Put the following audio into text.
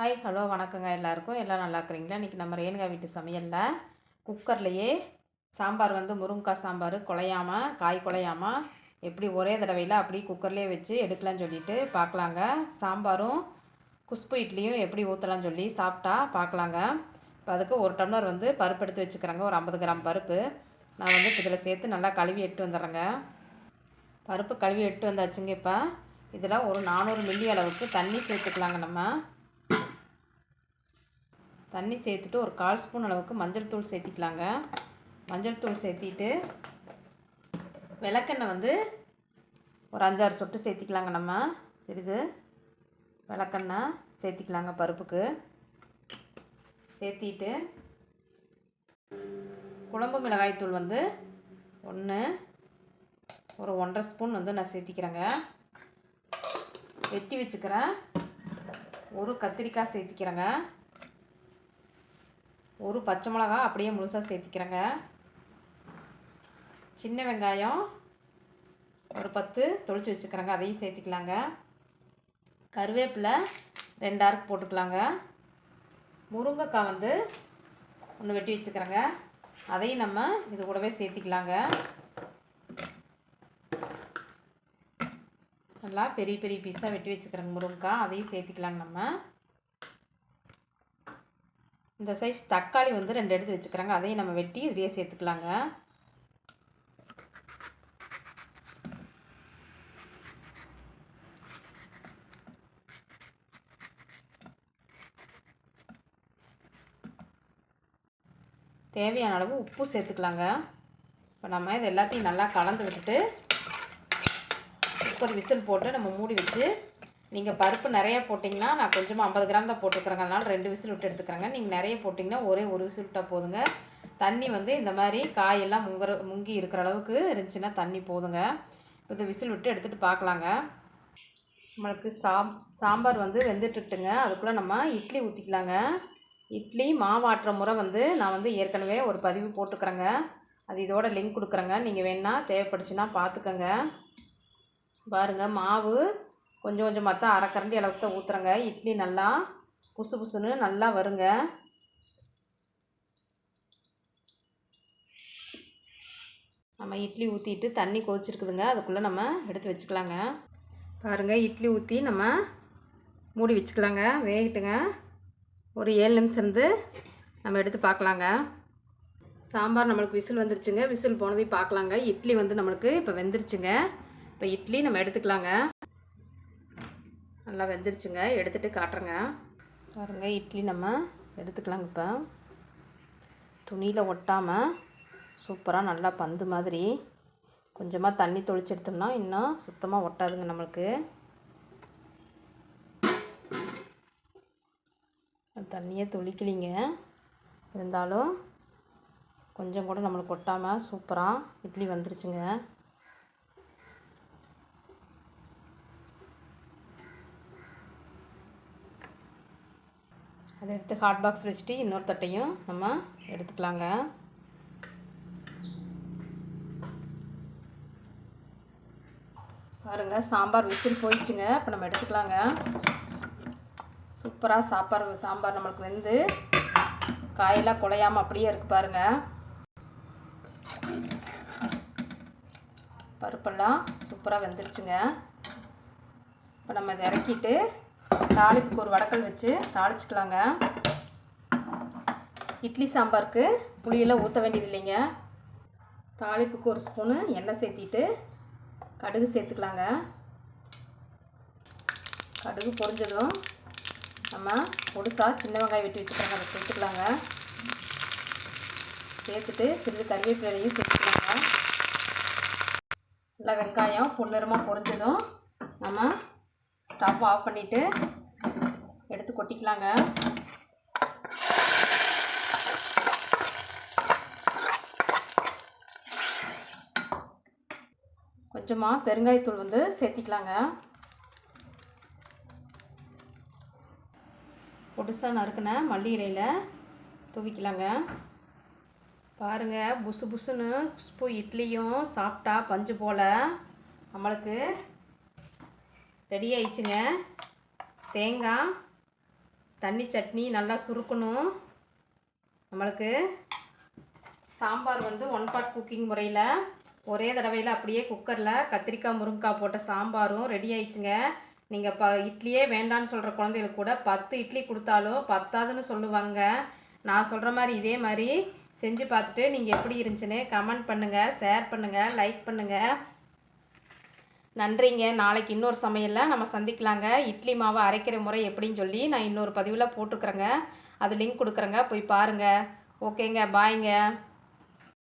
Hi hello வணக்கங்க எல்லாருக்கும். எல்லாம் நல்லா இருக்கிறீங்களா? இன்றைக்கி நம்ம ரேணுகா வீட்டு சமையலில் குக்கர்லேயே சாம்பார் வந்து முருங்கைக்காய் சாம்பார் குழையாமல் காய் குழையாமல் எப்படி ஒரே தடவையில் அப்படி குக்கர்லேயே வச்சு எடுக்கலாம்னு சொல்லிட்டு பார்க்கலாங்க சாம்பாரும் குஷ்பு இட்லியும் எப்படி ஊற்றலாம்னு சொல்லி சாப்பிட்டா பார்க்கலாங்க இப்போ அதுக்கு ஒரு டம்ளர் வந்து பருப்பு எடுத்து வச்சுக்கிறேங்க. ஒரு ஐம்பது கிராம் பருப்பு. நான் வந்து இப்போ இதில் சேர்த்து நல்லா கழுவி எட்டு வந்துடுறேங்க. பருப்பு கழுவி எட்டு வந்தாச்சுங்க இப்போ. இதில் ஒரு நானூறு மில்லி அளவுக்கு தண்ணி சேர்த்துக்கலாங்க நம்ம. தண்ணி சேர்த்துட்டு ஒரு கால் ஸ்பூன் அளவுக்கு மஞ்சள் தூள் சேர்த்திக்கலாங்க. மஞ்சள் தூள் சேர்த்திட்டு விளக்கெண்ணெய் வந்து ஒரு அஞ்சாறு சொட்டு சேர்த்திக்கலாங்க நம்ம. சிறிது விளக்கெண்ணெய் சேர்த்திக்கலாங்க பருப்புக்கு. சேர்த்திட்டு குழம்பு மிளகாய்த்தூள் வந்து ஒன்று ஒரு ஒன்றரை ஸ்பூன் வந்து நான் சேர்த்திக்கிறேங்க. வெட்டி வச்சுக்கிறேன் ஒரு கத்திரிக்காய் சேர்த்திக்கிறேங்க. ஒரு பச்சை மிளகா அப்படியே முழுசாக சேர்த்திக்கிறேங்க. சின்ன வெங்காயம் ஒரு பத்து தொளிச்சு வச்சுக்கிறேங்க. அதையும் சேர்த்திக்கலாங்க. கருவேப்பிலை ரெண்டு ஆர்க் போட்டுக்கலாங்க. முருங்கைக்காய் வந்து ஒன்று வெட்டி வச்சுக்கிறேங்க. அதையும் நம்ம இது கூடவே சேர்த்திக்கலாங்க. நல்லா பெரிய பெரிய பீஸாக வெட்டி வச்சுக்கிறேங்க முருங்கைக்காய். அதையும் சேர்த்திக்கலாங்க நம்ம. இந்த சைஸ் தக்காளி வந்து ரெண்டு எடுத்து வச்சுக்கிறாங்க. அதையும் நம்ம வெட்டி இதுலேயே சேர்த்துக்கலாங்க. தேவையான அளவு உப்பு சேர்த்துக்கலாங்க. இப்போ நம்ம இது எல்லாத்தையும் நல்லா கலந்து விட்டுட்டு குக்கர் விசில் போட்டு நம்ம மூடி வச்சு நீங்கள் பருப்பு நிறைய போட்டிங்கன்னா நான் கொஞ்சமாக ஐம்பது கிராம் தான் போட்டுக்கிறேங்க. அதனால் ரெண்டு விசில் விட்டு எடுத்துக்கிறேங்க. நீங்கள் நிறைய போட்டிங்கன்னா ஒரே ஒரு விசில் விட்டால் போதுங்க. தண்ணி வந்து இந்த மாதிரி காயெல்லாம் முங்குற முங்கி இருக்கிற அளவுக்கு இருந்துச்சுன்னா தண்ணி போதுங்க. இப்போ இந்த விசில் விட்டு எடுத்துகிட்டு பார்க்கலாங்க. நம்மளுக்கு சாம் சாம்பார் வந்து வெந்துட்டுட்டுங்க. அதுக்குள்ளே நம்ம இட்லி ஊற்றிக்கலாங்க இட்லி மாவாட்டுற முறை வந்து நான் வந்து ஏற்கனவே ஒரு பதிவு போட்டுக்கிறேங்க. அது இதோட லிங்க் கொடுக்குறேங்க. நீங்கள் வேணால் தேவைப்படுச்சுன்னா பார்த்துக்கோங்க. பாருங்கள் மாவு கொஞ்சம் கொஞ்சமாக தான் அரைக்கரண்டி அளவுக்கு தான் ஊற்றுறேங்க இட்லி நல்லா புசு புசுன்னு நல்லா வருங்க. நம்ம இட்லி ஊற்றிட்டு தண்ணி கொதிச்சிருக்குதுங்க. அதுக்குள்ளே நம்ம எடுத்து வச்சுக்கலாங்க. பாருங்கள் இட்லி ஊற்றி நம்ம மூடி வச்சுக்கலாங்க. வேகட்டுங்க. ஒரு ஏழு நிமிஷம் இருந்து நம்ம எடுத்து பார்க்கலாங்க. சாம்பார் நம்மளுக்கு விசில் வந்துருச்சுங்க. விசில் போனதையும் பார்க்கலாங்க. இட்லி வந்து நம்மளுக்கு இப்போ வெந்துருச்சுங்க. இப்போ இட்லி நம்ம எடுத்துக்கலாங்க. நல்லா வெந்துருச்சுங்க. எடுத்துகிட்டு காட்டுறேங்க. பாருங்க இட்லி நம்ம எடுத்துக்கலாங்க இப்போ. துணியில் ஒட்டாமல் சூப்பராக நல்லா பந்து மாதிரி கொஞ்சமாக தண்ணி தொளிச்சு எடுத்தோம்னா இன்னும் சுத்தமாக ஒட்டாதுங்க நம்மளுக்கு. தண்ணியே தொளிக்கலிங்க. இருந்தாலும் கொஞ்சம் கூட நம்மளுக்கு ஒட்டாமல் சூப்பராக இட்லி வந்துருச்சுங்க. அதை எடுத்து ஹாட் பாக்ஸ் வச்சுட்டு இன்னொரு தட்டையும் நம்ம எடுத்துக்கலாங்க. பாருங்க சாம்பார் விசில் போயிடுச்சுங்க. இப்போ நம்ம எடுத்துக்கலாங்க. சூப்பராக சாப்பார் சாம்பார் நம்மளுக்கு வெந்து காயெல்லாம் குலையாமல் அப்படியே இருக்குது பாருங்க. பருப்பெல்லாம் சூப்பராக வெந்துருச்சுங்க. இப்போ நம்ம இறக்கிட்டு தாளிப்புக்கு ஒரு வடக்கல் வச்சு தாளிச்சிக்கலாங்க. இட்லி சாம்பாருக்கு புளியெல்லாம் ஊற்ற வேண்டியது இல்லைங்க. தாளிப்புக்கு ஒரு ஸ்பூனு எண்ணெய் சேர்த்திட்டு கடுகு சேர்த்துக்கலாங்க. கடுகு பொரிஞ்சதும் நம்ம பொடுசாக சின்ன வெங்காயம் வெட்டி வச்சுக்கலாங்க. அதை சேர்த்துக்கலாங்க. சேர்த்துட்டு சிறிது கருவேப்பிலையும் சேர்த்துக்கலாங்க. நல்லா வெங்காயம் பொன்னிறமாக பொரிஞ்சதும் நம்ம ஸ்டவ் ஆஃப் பண்ணிவிட்டு எடுத்து கொட்டிக்கலாங்க. கொஞ்சமாக பெருங்காயத்தூள் வந்து சேர்த்திக்கலாங்க. பொடுசாக நறுக்கின மல்லி இலையில் தூவிக்கலாங்க. பாருங்கள் புசு புசுன்னு குஷ்பு இட்லியும் சாப்பிட்டா பஞ்சு போல். நம்மளுக்கு ரெடி ஆயிடுச்சுங்க. தேங்காய் தண்ணி சட்னி நல்லா சுருக்கணும். நம்மளுக்கு சாம்பார் வந்து ஒன் பாட் குக்கிங் முறையில் ஒரே தடவையில் அப்படியே குக்கரில் கத்திரிக்காய் முருங்கைக்காய் போட்ட சாம்பாரும் ரெடி ஆயிடுச்சுங்க. நீங்கள் ப இட்லியே வேண்டான்னு சொல்கிற குழந்தைகளுக்கு கூட பத்து இட்லி கொடுத்தாலும் பத்தாதுன்னு சொல்லுவாங்க. நான் சொல்கிற மாதிரி இதே மாதிரி செஞ்சு பார்த்துட்டு நீங்கள் எப்படி இருந்துச்சுன்னு கமெண்ட் பண்ணுங்கள் ஷேர் பண்ணுங்கள் லைக் பண்ணுங்கள் நன்றிங்க. நாளைக்கு இன்னொரு சமையலில் நம்ம சந்திக்கலாங்க. இட்லி மாவு அரைக்கிற முறை எப்படின்னு சொல்லி நான் இன்னொரு பதிவில் போட்டுக்கிறேங்க அது லிங்க் கொடுக்குறேங்க. போய் பாருங்கள் ஓகேங்க. பாய்ங்க.